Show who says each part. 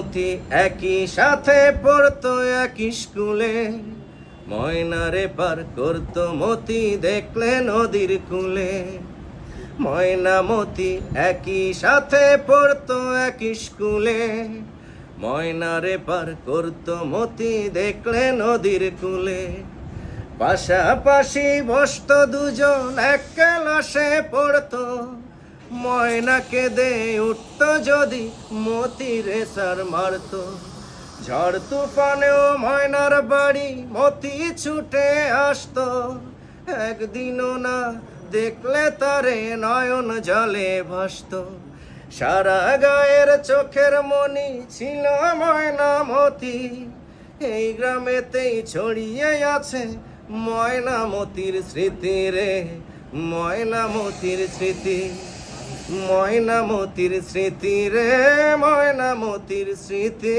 Speaker 1: মতি একই সাথে পড়তো একই স্কুলে। ময়নারে পার করতো মতি, দেখলে নদীর কূলে। ময়নামতি একই সাথে পড়তো একই স্কুলে। ময়নারে পার করতো মতি, দেখলে নদীর কূলে। পাশাপাশি বসত দুজন, এক ক্লাসে পড়তো। ময়নাকে দে উঠত যদি মতির সার মারতো। ঝড় তুফানেও ময়নার বাড়ি মতি ছুটে আসতো। একদিনও না দেখলে তারে নয়ন জলে ভাসত। সারা গায়ের চোখের মনি ছিল ময়না মতি। এই গ্রামেতেই ছড়িয়ে আছে ময়নামতির স্মৃতি রে ময়নামতির স্মৃতি। ময়নামতির স্মৃতি রে ময়নামতির স্মৃতি।